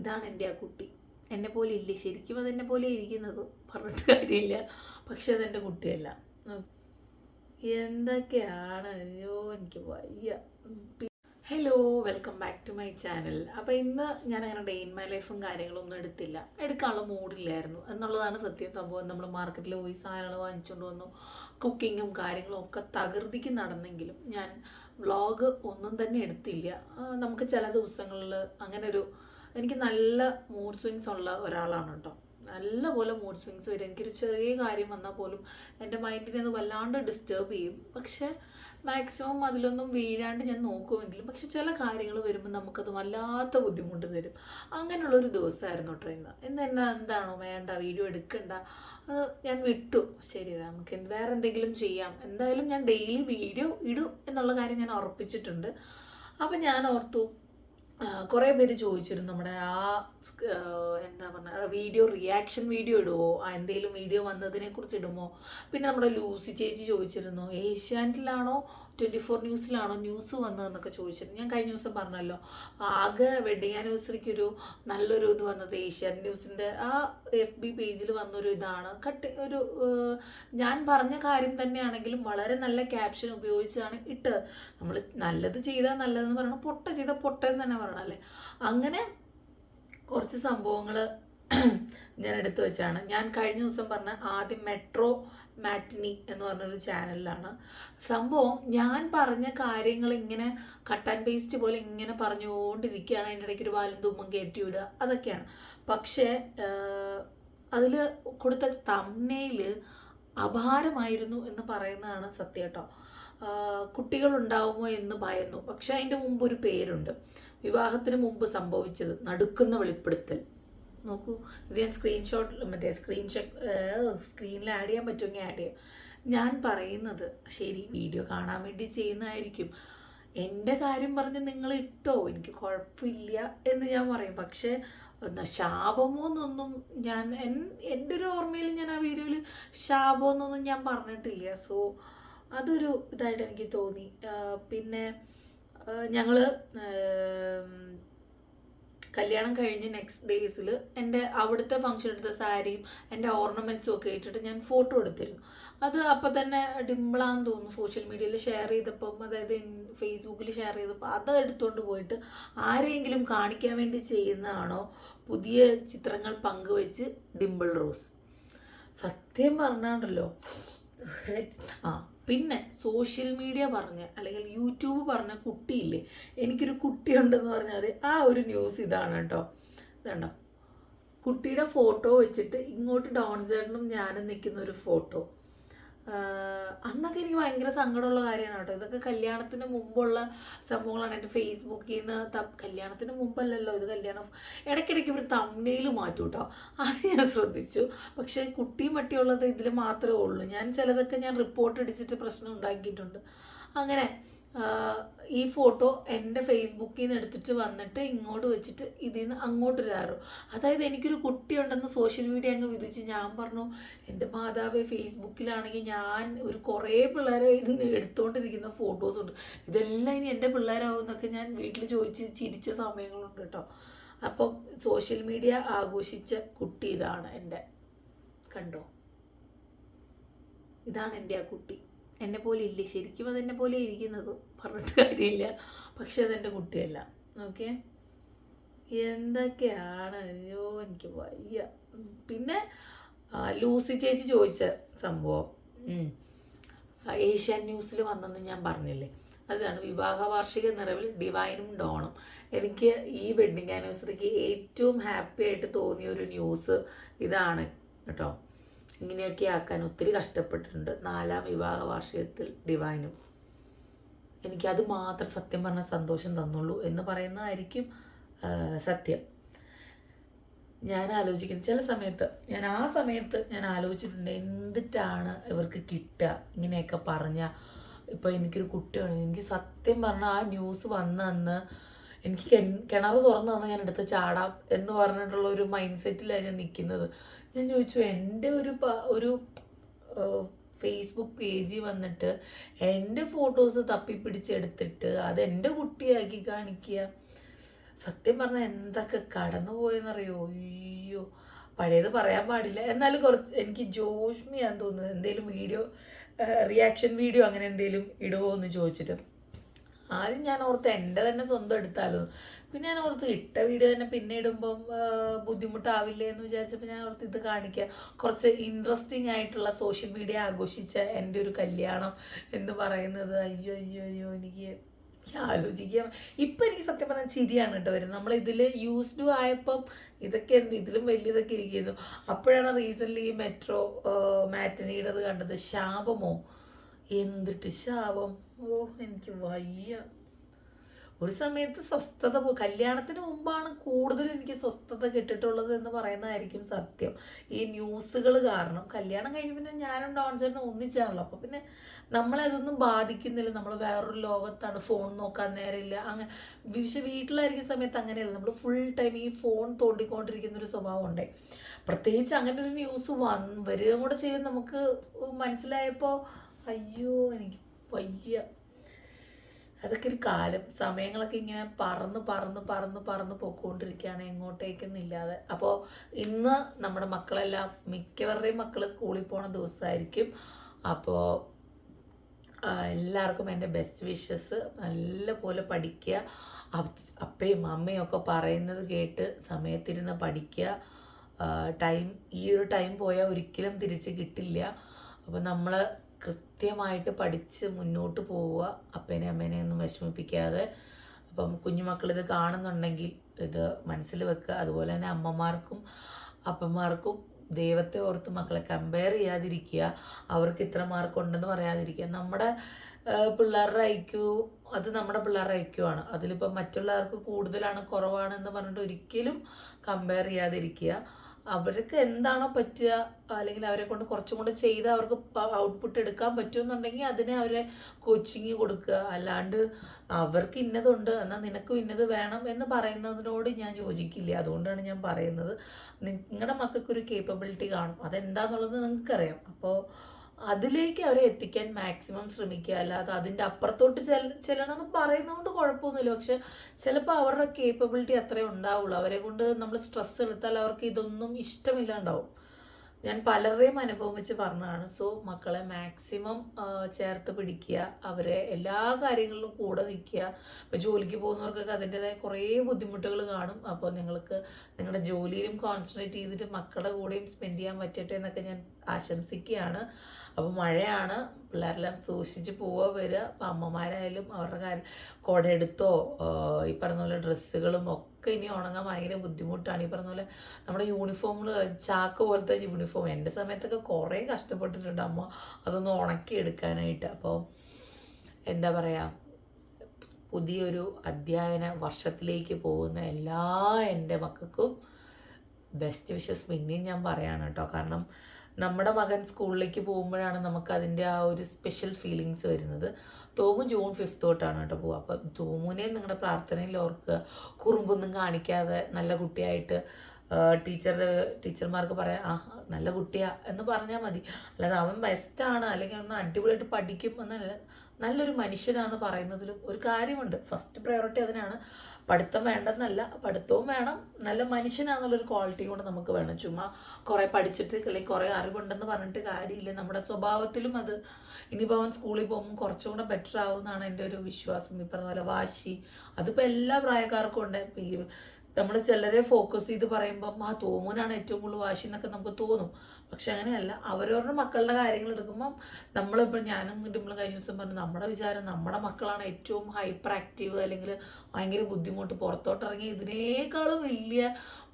ഇതാണ് എന്റെ ആ കുട്ടി. എന്നെ പോലെ ഇല്ലേ? ശരിക്കും അതെന്നെ പോലെ ഇരിക്കുന്നത് പറഞ്ഞിട്ട് കാര്യമില്ല. പക്ഷെ അതെന്റെ കുട്ടിയല്ല. എന്തൊക്കെയാണ്? അയ്യോ എനിക്ക് വയ്യ. Hello welcome back to my channel അപ്പോൾ ഇന്ന് ഞാൻ അങ്ങനെ ഡേ ഇൻ മൈ ലൈഫും കാര്യങ്ങളൊന്നും എടുത്തില്ല. എടുക്കാനുള്ള മൂഡില്ലായിരുന്നു എന്നുള്ളതാണ് സത്യം സംഭവം. നമ്മൾ മാർക്കറ്റിൽ പോയി സാധനങ്ങൾ വാങ്ങിച്ചുകൊണ്ട് വന്നു. കുക്കിങ്ങും കാര്യങ്ങളും ഒക്കെ തകൃതിക്ക് നടന്നെങ്കിലും ഞാൻ വ്ളോഗ് ഒന്നും തന്നെ എടുത്തില്ല. നമുക്ക് ചില ദിവസങ്ങളിൽ അങ്ങനെ ഒരു എനിക്ക് നല്ല മൂഡ് സ്വിങ്സ് ഉള്ള ഒരാളാണ് കേട്ടോ നല്ല പോലെ മൂഡ് സ്വിങ്സ് വരും. എനിക്കൊരു ചെറിയ കാര്യം വന്നാൽ പോലും എന്റെ മൈൻഡിനെ അത് വല്ലാണ്ട് ഡിസ്റ്റർബ് ചെയ്യും. പക്ഷേ മാക്സിമം അതിലൊന്നും വീഴാണ്ട് ഞാൻ നോക്കുമെങ്കിലും പക്ഷെ ചില കാര്യങ്ങൾ വരുമ്പോൾ നമുക്കത് വല്ലാത്ത ബുദ്ധിമുട്ട് തരും. അങ്ങനെയുള്ളൊരു ദിവസമായിരുന്നു കേട്ടോ ഇന്ന്. ഇന്ന് എന്നെ എന്താണോ വേണ്ട വീഡിയോ എടുക്കണ്ട. അത് ഞാൻ വിട്ടു. ശരി നമുക്ക് വേറെ എന്തെങ്കിലും ചെയ്യാം. എന്തായാലും ഞാൻ ഡെയിലി വീഡിയോ ഇടും എന്നുള്ള കാര്യം ഞാൻ ഉറപ്പിച്ചിട്ടുണ്ട്. അപ്പം ഞാൻ ഓർത്തു കുറേ പേര് ചോദിച്ചിരുന്നു നമ്മുടെ ആ എന്താ പറഞ്ഞ വീഡിയോ റിയാക്ഷൻ വീഡിയോ ഇടുമോ എന്തെങ്കിലും വീഡിയോ വന്നതിനെ കുറിച്ച് ഇടുമോ? പിന്നെ നമ്മുടെ ലൂസി ചേച്ചി ചോദിച്ചിരുന്നു ഏഷ്യാനെറ്റിലാണോ ട്വന്റി ഫോർ ന്യൂസിലാണോ ന്യൂസ് വന്നതെന്നൊക്കെ ചോദിച്ചിരുന്നു. ഞാൻ കഴിഞ്ഞ ദിവസം പറഞ്ഞല്ലോ ആകെ വെഡിങ് ആനിവേഴ്സറിക്ക് ഒരു നല്ലൊരു ഇത് വന്നത് ഏഷ്യൻ ന്യൂസിന്റെ ആ എഫ് ബി പേജിൽ വന്നൊരു ഇതാണ്. കട്ട് ഒരു ഞാൻ പറഞ്ഞ കാര്യം തന്നെയാണെങ്കിലും വളരെ നല്ല ക്യാപ്ഷൻ ഉപയോഗിച്ചാണ് ഇട്ടത്. നമ്മൾ നല്ലത് ചെയ്താൽ നല്ലതെന്ന് പറയണം പൊട്ട ചെയ്താൽ പൊട്ടെന്ന് തന്നെ പറയണം അല്ലേ? അങ്ങനെ കുറച്ച് സംഭവങ്ങൾ ഞാൻ എടുത്തു വെച്ചാണ്. ഞാൻ കഴിഞ്ഞ ദിവസം പറഞ്ഞ ആദ്യം മെട്രോ മാറ്റിനി എന്ന് പറഞ്ഞൊരു ചാനലിലാണ് സംഭവം ഞാൻ പറഞ്ഞ കാര്യങ്ങൾ ഇങ്ങനെ കട്ട് ആൻഡ് പേസ്റ്റ് പോലെ ഇങ്ങനെ പറഞ്ഞുകൊണ്ടിരിക്കുകയാണ്. അതിന്റെ ഇടയ്ക്ക് ഒരു വാലും തുമ്പും കയറ്റി വിടുക. അതൊക്കെയാണ്. പക്ഷേ അതിൽ കൊടുത്ത തമ്മയിൽ അപാരമായിരുന്നു എന്ന് പറയുന്നതാണ് സത്യം കേട്ടോ. കുട്ടികളുണ്ടാവുമോ എന്ന് ഭയന്നു. പക്ഷേ അതിന്റെ മുമ്പ് ഒരു പേരുണ്ട്. വിവാഹത്തിന് മുമ്പ് സംഭവിച്ചത് നടുക്കുന്ന വെളിപ്പെടുത്തൽ. നോക്കൂ. ഇത് ഞാൻ സ്ക്രീൻഷോട്ട് മറ്റേ സ്ക്രീൻഷോട്ട് സ്ക്രീനിൽ ആഡ് ചെയ്യാൻ പറ്റുമെങ്കിൽ ആഡ് ചെയ്യാം. ഞാൻ പറയുന്നത് ശരി വീഡിയോ കാണാൻ വേണ്ടി ചെയ്യുന്നതായിരിക്കും. എന്റെ കാര്യം പറഞ്ഞ് നിങ്ങൾ ഇട്ടോ? എനിക്ക് കുഴപ്പമില്ല എന്ന് ഞാൻ പറയും. പക്ഷേ ശാപമോ എന്നൊന്നും ഞാൻ എൻ- എന്റെ ഒരു ഓർമ്മയിൽ ഞാൻ ആ വീഡിയോയിൽ ശാപമോ എന്നൊന്നും ഞാൻ പറഞ്ഞിട്ടില്ല. സോ അതൊരു ഇതായിട്ട് എനിക്ക് തോന്നി. പിന്നെ ഞങ്ങൾ കല്യാണം കഴിഞ്ഞ് നെക്സ്റ്റ് ഡേയ്സിൽ എന്റെ അവിടുത്തെ ഫംഗ്ഷൻ എടുത്ത സാരിയും എന്റെ ഓർണമെന്റ്സും ഒക്കെ ഇട്ടിട്ട് ഞാൻ ഫോട്ടോ എടുത്തിരുന്നു. അത് അപ്പം തന്നെ ഡിംപിളാന്ന് തോന്നുന്നു സോഷ്യൽ മീഡിയയിൽ ഷെയർ ചെയ്തപ്പം അതായത് ഫേസ്ബുക്കിൽ ഷെയർ ചെയ്തപ്പോൾ അത് എടുത്തുകൊണ്ട് പോയിട്ട് ആരെയെങ്കിലും കാണിക്കാൻ വേണ്ടി ചെയ്യുന്നതാണോ പുതിയ ചിത്രങ്ങൾ പങ്കുവെച്ച് ഡിംപിൾ റോസ്? സത്യം പറഞ്ഞാണ്ടല്ലോ. ആ. പിന്നെ സോഷ്യൽ മീഡിയ പറഞ്ഞ അല്ലെങ്കിൽ യൂട്യൂബ് പറഞ്ഞ കുട്ടിയില്ലേ എനിക്കൊരു കുട്ടിയുണ്ടെന്ന് പറഞ്ഞാൽ ആ ഒരു ന്യൂസ് ഇതാണ് കേട്ടോ. ഇതുണ്ടോ? കുട്ടിയുടെ ഫോട്ടോ വെച്ചിട്ട് ഇങ്ങോട്ട് ഡോൺ ചേട്ടനും ഞാനും നിൽക്കുന്ന ഒരു ഫോട്ടോ അന്നൊക്കെ എനിക്ക് ഭയങ്കര സങ്കടമുള്ള കാര്യമാണ് കേട്ടോ. ഇതൊക്കെ കല്യാണത്തിന് മുമ്പുള്ള സംഭവങ്ങളാണ് എന്റെ ഫേസ്ബുക്കിൽ നിന്ന് ത കല്യാണത്തിന് മുമ്പല്ലല്ലോ ഇത് കല്യാണം. ഇടയ്ക്കിടയ്ക്ക് ഒരു തമ്മയിൽ മാറ്റും കേട്ടോ. അത് ഞാൻ ശ്രദ്ധിച്ചു. പക്ഷേ കുട്ടിയും പട്ടിയുള്ളത് ഇതിൽ മാത്രമേ ഉള്ളൂ. ഞാൻ ചിലതൊക്കെ ഞാൻ റിപ്പോർട്ട് അടിച്ചിട്ട് പ്രശ്നം ഉണ്ടാക്കിയിട്ടുണ്ട്. അങ്ങനെ ഈ ഫോട്ടോ എന്റെ ഫേസ്ബുക്കിൽ നിന്ന് എടുത്തിട്ട് വന്നിട്ട് ഇങ്ങോട്ട് വെച്ചിട്ട് ഇതിൽ നിന്ന് അങ്ങോട്ട് ഇടാറു. അതായത് എനിക്കൊരു കുട്ടിയുണ്ടെന്ന് സോഷ്യൽ മീഡിയ അങ്ങ് വിധിച്ച്. ഞാൻ പറഞ്ഞു എന്റെ മാതാവ് ഫേസ്ബുക്കിലാണെങ്കിൽ ഞാൻ ഒരു കുറേ പിള്ളേരെ ഇരുന്ന് എടുത്തുകൊണ്ടിരിക്കുന്ന ഫോട്ടോസ് ഉണ്ട്. ഇതെല്ലാം ഇനി എന്റെ പിള്ളേരാവും എന്നൊക്കെ ഞാൻ വീട്ടിൽ ചോദിച്ച് ചിരിച്ച സമയങ്ങളുണ്ട് കേട്ടോ. അപ്പം സോഷ്യൽ മീഡിയ ആഘോഷിച്ച കുട്ടി ഇതാണ് എന്റെ. കണ്ടോ? ഇതാണ് എന്റെ ആ കുട്ടി. എന്നെ പോലെ ഇല്ലേ? ശരിക്കും അതെന്നെ പോലെ ഇരിക്കുന്നത് പറഞ്ഞിട്ട് കാര്യമില്ല. പക്ഷെ അതെന്റെ കുട്ടിയല്ല. ഓക്കെ? എന്തൊക്കെയാണ്? അയ്യോ എനിക്ക് വയ്യ. പിന്നെ ലൂസി ചേച്ചി ചോദിച്ച സംഭവം. ഏഷ്യാൻ ന്യൂസിൽ വന്നെന്ന് ഞാൻ പറഞ്ഞില്ലേ? അതാണ് വിവാഹ വാർഷിക നിറവിൽ ഡിവൈനും ഡോണും. എനിക്ക് ഈ വെഡ്ഡിങ് ആനിവേഴ്സറിക്ക് ഏറ്റവും ഹാപ്പി ആയിട്ട് തോന്നിയ ഒരു ന്യൂസ് ഇതാണ് കേട്ടോ. ഇങ്ങനെയൊക്കെ ആക്കാൻ ഒത്തിരി കഷ്ടപ്പെട്ടിട്ടുണ്ട്. നാലാം വിവാഹ വാർഷികത്തിൽ ഡിവൈനും. എനിക്കത് മാത്രം സത്യം പറഞ്ഞ സന്തോഷം തന്നുള്ളൂ എന്ന് പറയുന്നതായിരിക്കും സത്യം. ഞാൻ ആലോചിക്കുന്നത് ചില സമയത്ത് ഞാൻ ആ സമയത്ത് ഞാൻ ആലോചിച്ചിട്ടുണ്ട് എന്തിട്ടാണ് ഇവർക്ക് കിട്ടുക ഇങ്ങനെയൊക്കെ പറഞ്ഞ. ഇപ്പോൾ എനിക്കൊരു കുട്ടിയാണ് എനിക്ക് സത്യം പറഞ്ഞാൽ ആ ന്യൂസ് വന്ന അന്ന് എനിക്ക് കിണർ തുറന്നു തന്നാൽ ഞാൻ എടുത്ത് ചാടാം എന്ന് പറഞ്ഞിട്ടുള്ള ഒരു മൈൻഡ് സെറ്റിലാണ് ഞാൻ നിൽക്കുന്നത് ഞാൻ ചോദിച്ചു എന്റെ ഒരു പ- ഒരു ഫേസ്ബുക്ക് പേജിൽ വന്നിട്ട് എന്റെ ഫോട്ടോസ് തപ്പിപ്പിടിച്ചെടുത്തിട്ട് അത് എന്റെ കുട്ടിയാക്കി കാണിക്കുക. സത്യം പറഞ്ഞാൽ എന്തൊക്കെ കടന്നു പോയെന്നറിയോ? അയ്യോ പഴയത് പറയാൻ പാടില്ല. എന്നാലും കുറച്ച് എനിക്ക് ജോഷ്മിയാന്ന് തോന്നുന്നത് എന്തെങ്കിലും വീഡിയോ റിയാക്ഷൻ വീഡിയോ അങ്ങനെ എന്തെങ്കിലും ഇടുമോ എന്ന് ചോദിച്ചിട്ട്. ആദ്യം ഞാൻ ഓർത്ത് എന്റെ തന്നെ സ്വന്തം എടുത്താലോ? പിന്നെ ഞാൻ ഓർത്ത് ഇട്ട വീഡിയോ തന്നെ പിന്നെ ഇടുമ്പം ബുദ്ധിമുട്ടാവില്ലേ എന്ന് വിചാരിച്ചപ്പോൾ ഞാൻ ഓർത്ത് ഇത് കാണിക്കുക കുറച്ച് ഇൻട്രസ്റ്റിംഗ് ആയിട്ടുള്ള സോഷ്യൽ മീഡിയ ആഘോഷിച്ച എന്റെ ഒരു കല്യാണം എന്ന് പറയുന്നത്. അയ്യോ അയ്യോ അയ്യോ എനിക്ക് ആലോചിക്കാം. ഇപ്പം എനിക്ക് സത്യം പറഞ്ഞാൽ ചിരിയാണ് കേട്ടോ വരുന്നത്. നമ്മൾ ഇതിൽ യൂസ്ഡ് ആയപ്പം ഇതൊക്കെ എന്ത് ഇതിലും വലിയതൊക്കെ ഇരിക്കുന്നു. അപ്പോഴാണ് റീസെന്റ്ലി ഈ മെട്രോ മാറ്റനീടത് കണ്ടത്. ശാപമോ? എന്തിട്ട് ശാപം? ഓ എനിക്ക് വയ്യ. ഒരു സമയത്ത് സ്വസ്ഥത പോ കല്യാണത്തിന് മുമ്പാണ് കൂടുതൽ എനിക്ക് സ്വസ്ഥത കിട്ടിയിട്ടുള്ളത് എന്ന് പറയുന്നതായിരിക്കും സത്യം. ഈ ന്യൂസുകൾ കാരണം കല്യാണം കഴിഞ്ഞ് പിന്നെ ഞാനും ഡോൺ ഒന്നിച്ചാണല്ലോ. അപ്പോൾ പിന്നെ നമ്മളെ അതൊന്നും ബാധിക്കുന്നില്ല. നമ്മൾ വേറൊരു ലോകത്താണ് ഫോൺ നോക്കാൻ നേരമില്ല. അങ്ങനെ പക്ഷെ വീട്ടിലായിരിക്കുന്ന സമയത്ത് അങ്ങനെയല്ല. നമ്മൾ ഫുൾ ടൈം ഈ ഫോൺ തോണ്ടിക്കൊണ്ടിരിക്കുന്ന ഒരു സ്വഭാവം ഉണ്ടേ. പ്രത്യേകിച്ച് അങ്ങനെ ഒരു ന്യൂസ് വൻ വരികയും കൂടെ ചെയ്യുമ്പോൾ നമുക്ക് മനസ്സിലായപ്പോൾ അയ്യോ എനിക്ക് വയ്യ. അതൊക്കെ ഒരു കാലം. സമയങ്ങളൊക്കെ ഇങ്ങനെ പറന്ന് പറന്ന് പറന്ന് പറന്ന് പോയിക്കൊണ്ടിരിക്കുകയാണ് എങ്ങോട്ടേക്കൊന്നില്ലാതെ. അപ്പോൾ ഇന്ന് നമ്മുടെ മക്കളെല്ലാം മിക്കവരുടെയും മക്കൾ സ്കൂളിൽ പോണ ദിവസമായിരിക്കും അപ്പോൾ എല്ലാവർക്കും എന്റെ ബെസ്റ്റ് വിഷസ് നല്ലപോലെ പഠിക്കുക. അപ്പയും അമ്മയും ഒക്കെ പറയുന്നത് കേട്ട് സമയത്തിരുന്ന് പഠിക്കുക. ടൈം ഈ ഒരു ടൈം പോയാൽ ഒരിക്കലും തിരിച്ച് കിട്ടില്ല. അപ്പോൾ നമ്മൾ കൃത്യമായിട്ട് പഠിച്ച് മുന്നോട്ട് പോവുക അപ്പനെ അമ്മേനെ ഒന്നും വിഷമിപ്പിക്കാതെ. അപ്പം കുഞ്ഞുമക്കൾ ഇത് കാണുന്നുണ്ടെങ്കിൽ ഇത് മനസ്സിൽ വെക്കുക. അതുപോലെ തന്നെ അമ്മമാർക്കും അപ്പന്മാർക്കും ദൈവത്തെ ഓർത്ത് മക്കളെ കമ്പയർ ചെയ്യാതിരിക്കുക. അവർക്ക് ഇത്ര മാർക്ക് ഉണ്ടെന്ന് പറയാതിരിക്കുക. നമ്മുടെ പിള്ളേരുടെ ഐക്യു അത് നമ്മുടെ പിള്ളേരുടെ ഐക്യു ആണ്. അതിലിപ്പോൾ മറ്റുള്ളവർക്ക് കൂടുതലാണ് കുറവാണ് എന്ന് പറഞ്ഞിട്ട് ഒരിക്കലും കമ്പയർ ചെയ്യാതിരിക്കുക. അവർക്ക് എന്താണോ പറ്റുക അല്ലെങ്കിൽ അവരെ കൊണ്ട് കുറച്ചും കൂടെ ചെയ്ത് അവർക്ക് ഔട്ട്പുട്ട് എടുക്കാൻ പറ്റുമെന്നുണ്ടെങ്കിൽ അതിനെ അവരെ കോച്ചിങ് കൊടുക്കുക. അല്ലാണ്ട് അവർക്ക് ഇന്നതുണ്ട് എന്നാൽ നിനക്കും ഇന്നത് വേണം എന്ന് പറയുന്നതിനോട് ഞാൻ യോജിക്കില്ല. അതുകൊണ്ടാണ് ഞാൻ പറയുന്നത്. നിങ്ങളുടെ മക്കൾക്കൊരു കേപ്പബിലിറ്റി കാണും. അതെന്താന്നുള്ളത് നിങ്ങൾക്കറിയാം. അപ്പോൾ അതിലേക്ക് അവരെ എത്തിക്കാൻ മാക്സിമം ശ്രമിക്കുക. അല്ലാതെ അതിന്റെ അപ്പുറത്തോട്ട് ചെൽ ചെല്ലണമെന്ന് പറയുന്നതുകൊണ്ട് കുഴപ്പമൊന്നുമില്ല. പക്ഷെ ചിലപ്പോൾ അവരുടെ കേപ്പബിലിറ്റി അത്രേ ഉണ്ടാവുള്ളൂ. അവരെ കൊണ്ട് നമ്മൾ സ്ട്രെസ് എടുത്താൽ അവർക്ക് ഇതൊന്നും ഇഷ്ടമില്ലാണ്ടാവും. ഞാൻ പലരുടെയും അനുഭവം വെച്ച് പറഞ്ഞതാണ്. സോ മക്കളെ മാക്സിമം ചേർത്ത് പിടിക്കുക. അവരെ എല്ലാ കാര്യങ്ങളിലും കൂടെ നിൽക്കുക. ഇപ്പോൾ ജോലിക്ക് പോകുന്നവർക്കൊക്കെ അതിന്റെതായ കുറേ ബുദ്ധിമുട്ടുകൾ കാണും. അപ്പോൾ നിങ്ങൾക്ക് നിങ്ങളുടെ ജോലിയിലും കോൺസെൻട്രേറ്റ് ചെയ്തിട്ട് മക്കളുടെ കൂടെയും സ്പെൻഡ് ചെയ്യാൻ പറ്റട്ടെ എന്നൊക്കെ ഞാൻ ആശംസിക്കുകയാണ്. അപ്പോൾ മഴയാണ്. പിള്ളേരെല്ലാം സൂക്ഷിച്ച് പോവുക വരിക. അപ്പം അമ്മമാരായാലും അവരുടെ കാര്യം കുട എടുത്തോ ആഹ് ഈ പറഞ്ഞ പോലെ ഡ്രസ്സുകളും ഒക്കെ ഇനി ഉണങ്ങാൻ ഭയങ്കര ബുദ്ധിമുട്ടാണ്. ഈ പറഞ്ഞ പോലെ നമ്മുടെ യൂണിഫോമിൽ ചാക്ക് പോലത്തെ യൂണിഫോം എന്റെ സമയത്തൊക്കെ കുറേ കഷ്ടപ്പെട്ടിട്ടുണ്ട് അമ്മ. അതൊന്ന് ഉണക്കി എടുക്കാനായിട്ട്. അപ്പോൾ എന്താ പറയുക പുതിയൊരു അധ്യയന വർഷത്തിലേക്ക് പോകുന്ന എല്ലാ എന്റെ മക്കൾക്കും ബെസ്റ്റ് വിഷസ് പിന്നെയും ഞാൻ പറയാണ് കേട്ടോ. കാരണം നമ്മുടെ മകൻ സ്കൂളിലേക്ക് പോകുമ്പോഴാണ് നമുക്ക് അതിന്റെ ആ ഒരു സ്പെഷ്യൽ ഫീലിങ്സ് വരുന്നത്. തോമു ജൂൺ ഫിഫ്ത്ത് തൊട്ടാണ് കേട്ടോ പോവുക. അപ്പം തോമുനെ നിങ്ങളുടെ പ്രാർത്ഥനയിൽ ഓർക്കുക. കുറുമ്പൊന്നും കാണിക്കാതെ നല്ല കുട്ടിയായിട്ട് ടീച്ചർ ടീച്ചർമാർക്ക് പറയാം ആ നല്ല കുട്ടിയാ എന്ന് പറഞ്ഞാൽ മതി. അല്ലാതെ അവൻ ബെസ്റ്റാണ് അല്ലെങ്കിൽ അവൻ അടിപൊളിയായിട്ട് പഠിക്കും എന്നല്ല. നല്ലൊരു മനുഷ്യനാന്ന് പറയുന്നതിലും ഒരു കാര്യമുണ്ട്. ഫസ്റ്റ് പ്രയോറിറ്റി അതിനാണ്. പഠിത്തം വേണ്ടെന്നല്ല പഠിത്തവും വേണം. നല്ല മനുഷ്യനാന്നുള്ളൊരു ക്വാളിറ്റി കൊണ്ട് നമുക്ക് വേണം. ചുമ്മാ കുറേ പഠിച്ചിട്ട് അല്ലെങ്കിൽ കുറേ അറിവുണ്ടെന്ന് പറഞ്ഞിട്ട് കാര്യമില്ല. നമ്മുടെ സ്വഭാവത്തിലും അത് ഇനിയിപ്പോൾ അവൻ സ്കൂളിൽ പോകുമ്പോൾ കുറച്ചും കൂടെ ബെറ്റർ ആവുമെന്നാണ് എന്റെ ഒരു വിശ്വാസം. ഈ പറഞ്ഞ പോലെ വാശി അതിപ്പോൾ എല്ലാ പ്രായക്കാർക്കും ഉണ്ട്. ഇപ്പം ഈ നമ്മൾ ചിലരെ ഫോക്കസ് ചെയ്ത് പറയുമ്പം ആ തോമൂനാണ് ഏറ്റവും കൂടുതൽ വാശി എന്നൊക്കെ നമുക്ക് തോന്നും. പക്ഷെ അങ്ങനെയല്ല. അവരവരുടെ മക്കളുടെ കാര്യങ്ങൾ എടുക്കുമ്പം നമ്മളിപ്പോൾ ഞാനും നമ്മൾ കഴിഞ്ഞ ദിവസം പറഞ്ഞു നമ്മുടെ വിചാരം നമ്മുടെ മക്കളാണ് ഏറ്റവും ഹൈപ്പർ ആക്റ്റീവ് അല്ലെങ്കിൽ ഭയങ്കര ബുദ്ധിമുട്ട് പുറത്തോട്ടിറങ്ങി ഇതിനേക്കാളും വലിയ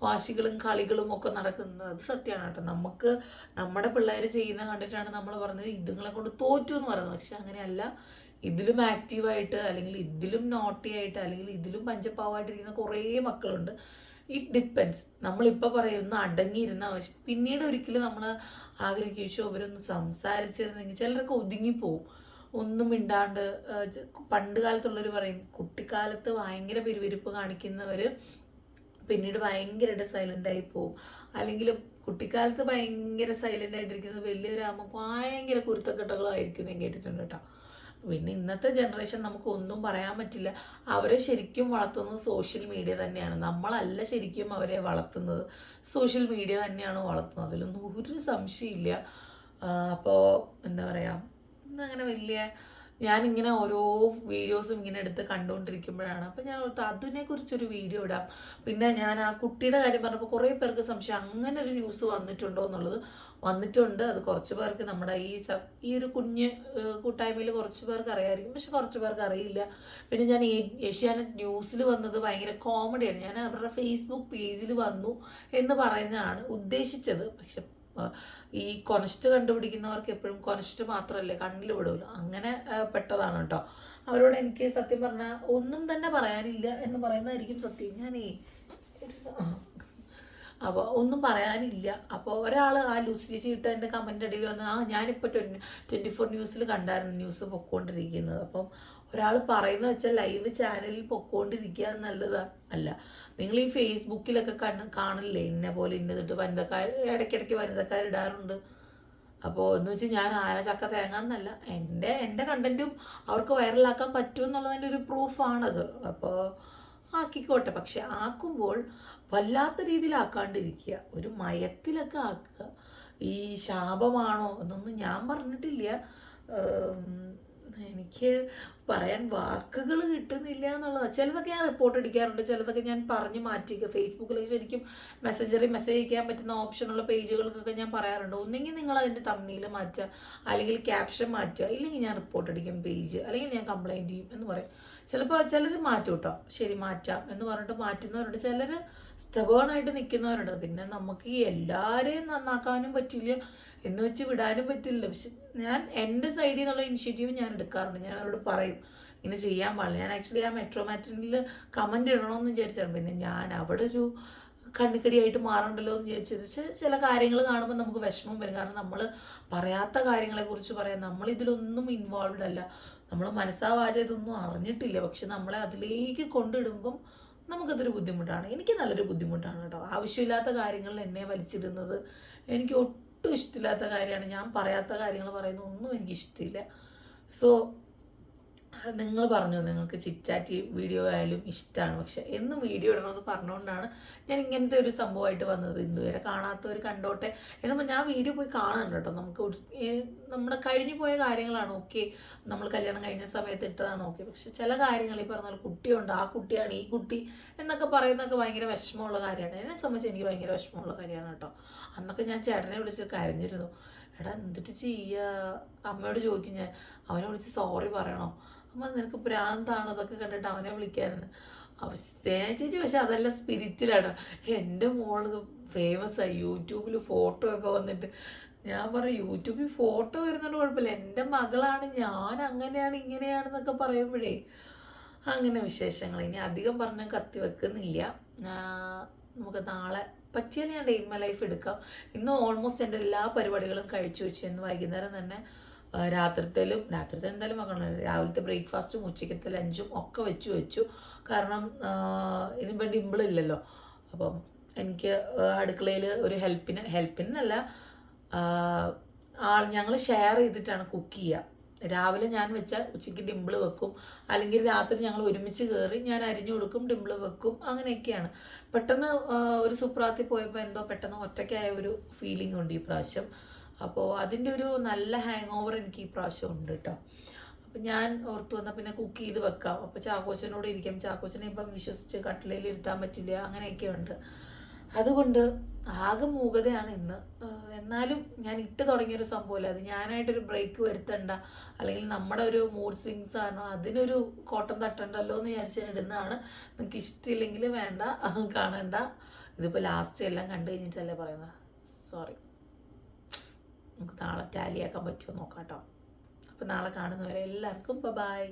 വാശികളും കളികളും ഒക്കെ നടക്കുന്നത്. അത് സത്യമാണ് കേട്ടോ. നമുക്ക് നമ്മുടെ പിള്ളേർ ചെയ്യുന്ന കണ്ടിട്ടാണ് നമ്മൾ പറഞ്ഞത് ഇതുങ്ങളെ കൊണ്ട് തോറ്റു എന്ന് പറയുന്നത്. പക്ഷെ അങ്ങനെയല്ല. ഇതിലും ആക്റ്റീവായിട്ട് അല്ലെങ്കിൽ ഇതിലും നോട്ടി ആയിട്ട് അല്ലെങ്കിൽ ഇതിലും പഞ്ചപ്പാവായിട്ടിരിക്കുന്ന കുറേ മക്കളുണ്ട്. ഇറ്റ് ഡിപ്പെൻസ് നമ്മളിപ്പോൾ പറയുന്ന അടങ്ങിയിരുന്ന ആവശ്യം പിന്നീട് ഒരിക്കലും നമ്മൾ ആഗ്രഹിച്ചു അവരൊന്ന് സംസാരിച്ചിരുന്നെങ്കിൽ ചിലരൊക്കെ ഒതുങ്ങിപ്പോവും. ഒന്നും മിണ്ടാണ്ട് പണ്ട് കാലത്തുള്ളവർ പറയും കുട്ടിക്കാലത്ത് ഭയങ്കര പിരിവിരിപ്പ് കാണിക്കുന്നവർ പിന്നീട് ഭയങ്കരമായിട്ട് സൈലന്റ് ആയി പോവും. അല്ലെങ്കിൽ കുട്ടിക്കാലത്ത് ഭയങ്കര സൈലന്റ് ആയിട്ടിരിക്കുന്നത് വലിയൊരാകുമ്പോൾ ഭയങ്കര കുരുത്തക്കെട്ടകളായിരിക്കും ഞാൻ കേട്ടിട്ടുണ്ട് കേട്ടോ. പിന്നെ ഇന്നത്തെ ജനറേഷൻ നമുക്ക് ഒന്നും പറയാൻ പറ്റില്ല. അവരെ ശരിക്കും വളർത്തുന്നത് സോഷ്യൽ മീഡിയ തന്നെയാണ്. നമ്മളല്ല ശരിക്കും അവരെ വളർത്തുന്നത്. സോഷ്യൽ മീഡിയ തന്നെയാണ് വളർത്തുന്നത്. അതിലൊന്നും ഒരു സംശയമില്ല അപ്പോൾ എന്താ പറയുക അങ്ങനെ വലിയ ഞാനിങ്ങനെ ഓരോ വീഡിയോസും ഇങ്ങനെ എടുത്ത് കണ്ടുകൊണ്ടിരിക്കുമ്പോഴാണ് അപ്പോൾ ഞാൻ ഓർത്ത് അതിനെക്കുറിച്ചൊരു വീഡിയോ ഇടാം. പിന്നെ ഞാൻ ആ കുട്ടിയുടെ കാര്യം പറഞ്ഞപ്പോൾ കുറേ പേർക്ക് സംശയം. അങ്ങനെ ഒരു ന്യൂസ് വന്നിട്ടുണ്ടോ എന്നുള്ളത് വന്നിട്ടുണ്ട്. അത് കുറച്ച് പേർക്ക് നമ്മുടെ ഈ സ ഈ ഒരു കുഞ്ഞ് കൂട്ടായ്മയിൽ കുറച്ച് പേർക്ക് അറിയാമായിരിക്കും. പക്ഷെ കുറച്ച് പേർക്ക് അറിയില്ല. പിന്നെ ഞാൻ ഏഷ്യാനെറ്റ് ന്യൂസിൽ വന്നത് ഭയങ്കര കോമഡിയാണ് ഞാൻ അവരുടെ ഫേസ്ബുക്ക് പേജിൽ വന്നു എന്ന് പറയുന്നതാണ് ഉദ്ദേശിച്ചത്. പക്ഷെ ഈ കൊനസ്റ്റ് കണ്ടുപിടിക്കുന്നവർക്ക് എപ്പോഴും കൊനസ്റ്റ് മാത്രമല്ലേ കണ്ണിൽ വിടുമല്ലോ അങ്ങനെ പെട്ടതാണ് കേട്ടോ. അവരോട് എനിക്ക് സത്യം പറഞ്ഞാൽ ഒന്നും തന്നെ പറയാനില്ല എന്ന് പറയുന്നതായിരിക്കും സത്യം. ഞാനേ ഒരു. അപ്പോൾ ഒന്നും പറയാനില്ല. അപ്പോൾ ഒരാൾ ആ ലൂസി ചേച്ചി ഇട്ട എന്റെ കമന്റ് അടിയിൽ വന്ന് ആ ഞാനിപ്പോൾ ട്വന്റി ട്വന്റി ഫോർ ന്യൂസിൽ കണ്ടായിരുന്നു ന്യൂസ് പൊക്കോണ്ടിരിക്കുന്നത്. അപ്പം ഒരാൾ പറയുന്നത് വെച്ചാൽ ലൈവ് ചാനലിൽ പൊക്കോണ്ടിരിക്കുക നല്ലതാണ് അല്ല നിങ്ങൾ ഈ ഫേസ്ബുക്കിലൊക്കെ കണ്ണ് കാണില്ലേ ഇന്ന പോലെ ഇന്നതിട്ട് വനിതക്കാർ ഇടയ്ക്കിടയ്ക്ക് വനിതക്കാർ ഇടാറുണ്ട്. അപ്പോൾ എന്ന് വെച്ചാൽ ഞാൻ ആന ചക്ക തേങ്ങാന്നല്ല എന്റെ എന്റെ കണ്ടന്റും അവർക്ക് വൈറലാക്കാൻ പറ്റുമെന്നുള്ളതിന്റെ ഒരു പ്രൂഫാണത് അപ്പോൾ ആക്കിക്കോട്ടെ. പക്ഷെ ആക്കുമ്പോൾ വല്ലാത്ത രീതിയിലാക്കാണ്ടിരിക്കുക. ഒരു മയത്തിലൊക്കെ ആക്കുക. ഈ ശാപമാണോ എന്നൊന്നും ഞാൻ പറഞ്ഞിട്ടില്ല. എനിക്ക് പറയാൻ വാക്കുകൾ കിട്ടുന്നില്ല എന്നുള്ളതാണ് ചിലതൊക്കെ ഞാൻ റിപ്പോർട്ട് അടിക്കാറുണ്ട് ചിലതൊക്കെ ഞാൻ പറഞ്ഞ് മാറ്റിക്കുക. ഫേസ്ബുക്കിലേക്ക് ശരിക്കും മെസ്സഞ്ചറിൽ മെസ്സേജ് അയക്കാൻ പറ്റുന്ന ഓപ്ഷനുള്ള പേജുകൾക്കൊക്കെ ഞാൻ പറയാറുണ്ട്. ഒന്നെങ്കിൽ നിങ്ങൾ അതിന്റെ തമ്മിയിൽ മാറ്റുക. അല്ലെങ്കിൽ ക്യാപ്ഷൻ മാറ്റുക. ഇല്ലെങ്കിൽ ഞാൻ റിപ്പോർട്ട് അടിക്കും പേജ് അല്ലെങ്കിൽ ഞാൻ കംപ്ലൈന്റ് ചെയ്യും എന്ന് പറയും. ചിലപ്പോൾ ചിലർ മാറ്റും കേട്ടോ ശരി മാറ്റാം എന്ന് പറഞ്ഞിട്ട് മാറ്റുന്നവരുണ്ട്. ചിലർ സ്റ്റബേണായിട്ട് നിൽക്കുന്നവരുണ്ട്. പിന്നെ നമുക്ക് എല്ലാവരെയും നന്നാക്കാനും പറ്റില്ല. എന്ന് വെച്ച് വിടാനും പറ്റില്ല. പക്ഷെ ഞാൻ എന്റെ സൈഡിൽ നിന്നുള്ള ഇനിഷ്യേറ്റീവ് ഞാൻ എടുക്കാറുണ്ട്. ഞാൻ അവരോട് പറയും ഇങ്ങനെ ചെയ്യാൻ പാടില്ല. ഞാൻ ആക്ച്വലി ആ മെട്രോ മാറ്റിനിൽ കമന്റ് ഇടണമെന്ന് വിചാരിച്ചാണ്. പിന്നെ ഞാൻ അവിടെ ഒരു കണ്ണിക്കടിയായിട്ട് മാറണ്ടല്ലോ എന്ന് വിചാരിച്ചത്. പക്ഷേ ചില കാര്യങ്ങൾ കാണുമ്പോൾ നമുക്ക് വിഷമം വരും. കാരണം നമ്മൾ പറയാത്ത കാര്യങ്ങളെക്കുറിച്ച് പറയാം നമ്മളിതിലൊന്നും ഇൻവോൾവ്ഡ് അല്ല. നമ്മൾ മനസ്സാവാച ഇതൊന്നും അറിഞ്ഞിട്ടില്ല. പക്ഷെ നമ്മളെ അതിലേക്ക് കൊണ്ടിടുമ്പം നമുക്കതൊരു ബുദ്ധിമുട്ടാണ്. എനിക്ക് നല്ലൊരു ബുദ്ധിമുട്ടാണ് കേട്ടോ. ആവശ്യമില്ലാത്ത കാര്യങ്ങളിൽ എന്നെ വലിച്ചിടുന്നത് എനിക്ക് ഒട്ടും ഇഷ്ടമില്ലാത്ത കാര്യമാണ്. ഞാൻ പറയാത്ത കാര്യങ്ങൾ പറയുന്ന ഒന്നും എനിക്ക് ഇഷ്ടമില്ല സോ നിങ്ങൾ പറഞ്ഞു നിങ്ങൾക്ക് ചിറ്റാറ്റി വീഡിയോ ആയാലും ഇഷ്ടമാണ് പക്ഷെ എന്നും വീഡിയോ ഇടണമെന്ന് പറഞ്ഞുകൊണ്ടാണ് ഞാൻ ഇങ്ങനത്തെ ഒരു സംഭവമായിട്ട് വന്നത്. ഇന്നുവരെ കാണാത്തവർ കണ്ടോട്ടെ എന്നുമ്പോൾ ഞാൻ വീഡിയോ പോയി കാണാൻ കേട്ടോ. നമുക്ക് നമ്മുടെ കഴിഞ്ഞു പോയ കാര്യങ്ങളാണ്. ഓക്കെ നമ്മൾ കല്യാണം കഴിഞ്ഞ സമയത്ത് ഇട്ടതാണ് ഓക്കെ. പക്ഷെ ചില കാര്യങ്ങൾ ഈ പറഞ്ഞാൽ കുട്ടിയുണ്ട് ആ കുട്ടിയാണ് ഈ കുട്ടി എന്നൊക്കെ പറയുന്നതൊക്കെ ഭയങ്കര വിഷമമുള്ള കാര്യമാണ്. എന്നെ സംബന്ധിച്ച് എനിക്ക് ഭയങ്കര വിഷമമുള്ള കാര്യമാണ് കേട്ടോ. അന്നൊക്കെ ഞാൻ ചേട്ടനെ വിളിച്ച് കരഞ്ഞിരുന്നു. എടാ എന്തിട്ട് ചെയ്യുക അമ്മയോട് ചോദിക്കും ഞാൻ. അവനെ വിളിച്ച് സോറി പറയണോ? അമ്മ നിനക്ക് ഭ്രാന്താണോ അതൊക്കെ കണ്ടിട്ട് അവനെ വിളിക്കാറുണ്ട് ചേച്ചി പക്ഷെ അതല്ല സ്പിരിറ്റിലാണ്. എന്റെ മോൾ ഫേമസ് ആയി. യൂട്യൂബിൽ ഫോട്ടോ ഒക്കെ വന്നിട്ട് ഞാൻ പറയും യൂട്യൂബിൽ ഫോട്ടോ വരുന്നുണ്ട് കുഴപ്പമില്ല. എന്റെ മകളാണ് ഞാൻ അങ്ങനെയാണ് ഇങ്ങനെയാണെന്നൊക്കെ പറയുമ്പോഴേ അങ്ങനെ വിശേഷങ്ങൾ. ഇനി അധികം പറഞ്ഞ് കത്തി വെക്കുന്നില്ല. നമുക്ക് നാളെ പറ്റിയാൽ ഞാൻ ഡെയിൻ മൈ ലൈഫ് എടുക്കാം. ഇന്ന് ഓൾമോസ്റ്റ് എന്റെ എല്ലാ പരിപാടികളും കഴിച്ചു വെച്ചു. ഇന്ന് വൈകുന്നേരം തന്നെ രാത്രിത്തേലും രാത്രിത്തെ എന്തായാലും വെക്കണം രാവിലത്തെ ബ്രേക്ക്ഫാസ്റ്റും ഉച്ചക്കത്തെ ലഞ്ചും ഒക്കെ വെച്ചു വെച്ചു. കാരണം ആ, വേണ്ടി ഇമ്പിളില്ലല്ലോ അപ്പം എനിക്ക് അടുക്കളയിൽ ഒരു ഹെൽപ്പിന് ഹെൽപ്പിനല്ല ആൾ ഞങ്ങൾ ഷെയർ ചെയ്തിട്ടാണ് കുക്ക് ചെയ്യുക രാവിലെ ഞാൻ വെച്ചാൽ ഉച്ചയ്ക്ക് ഡിമ്പിൾ വെക്കും. അല്ലെങ്കിൽ രാത്രി ഞങ്ങൾ ഒരുമിച്ച് കയറി ഞാൻ അരിഞ്ഞു കൊടുക്കും ഡിമ്പിൾ വെക്കും. അങ്ങനെയൊക്കെയാണ്. പെട്ടെന്ന് ഒരു സുപ്രാത്തിൽ പോയപ്പോൾ എന്തോ പെട്ടെന്ന് ഒറ്റയ്ക്കായ ഒരു ഫീലിംഗ് ഉണ്ട് ഈ പ്രാവശ്യം. അപ്പോൾ അതിന്റെ ഒരു നല്ല ഹാങ് ഓവർ എനിക്ക് ഈ പ്രാവശ്യം ഉണ്ട് കേട്ടോ അപ്പം ഞാൻ ഓർത്ത് വന്നാൽ പിന്നെ കുക്ക് ചെയ്ത് വെക്കാം. അപ്പോൾ ചാക്കോച്ചനോട് ഇരിക്കാം. ചാക്കോച്ചനെ ഇപ്പം വിശ്വസിച്ച് കട്ടിലയിൽ ഇരുത്താൻ പറ്റില്ല. അങ്ങനെയൊക്കെ ഉണ്ട്. അതുകൊണ്ട് ആകെ മൂകതയാണ് ഇന്ന്. എന്നാലും ഞാൻ ഇട്ട് തുടങ്ങിയൊരു സംഭവമല്ല അത് ഞാനായിട്ടൊരു ബ്രേക്ക് വരുത്തണ്ട. അല്ലെങ്കിൽ നമ്മുടെ ഒരു മൂഡ് സ്വിങ്സ് ആണോ അതിനൊരു കോട്ടം തട്ടണ്ടല്ലോ എന്ന് വിചാരിച്ച് ഞാൻ ഇടുന്നതാണ്. നിങ്ങൾക്ക് ഇഷ്ടമില്ലെങ്കിൽ വേണ്ട കാണണ്ട. ഇതിപ്പോൾ ലാസ്റ്റ് എല്ലാം കണ്ടു കഴിഞ്ഞിട്ടല്ലേ പറയുന്നത്? സോറി നമുക്ക് നാളെ ടാലിയാക്കാൻ പറ്റുമോ നോക്കാം കേട്ടോ. അപ്പോൾ നാളെ കാണുന്നവരെ എല്ലാവർക്കും ബൈ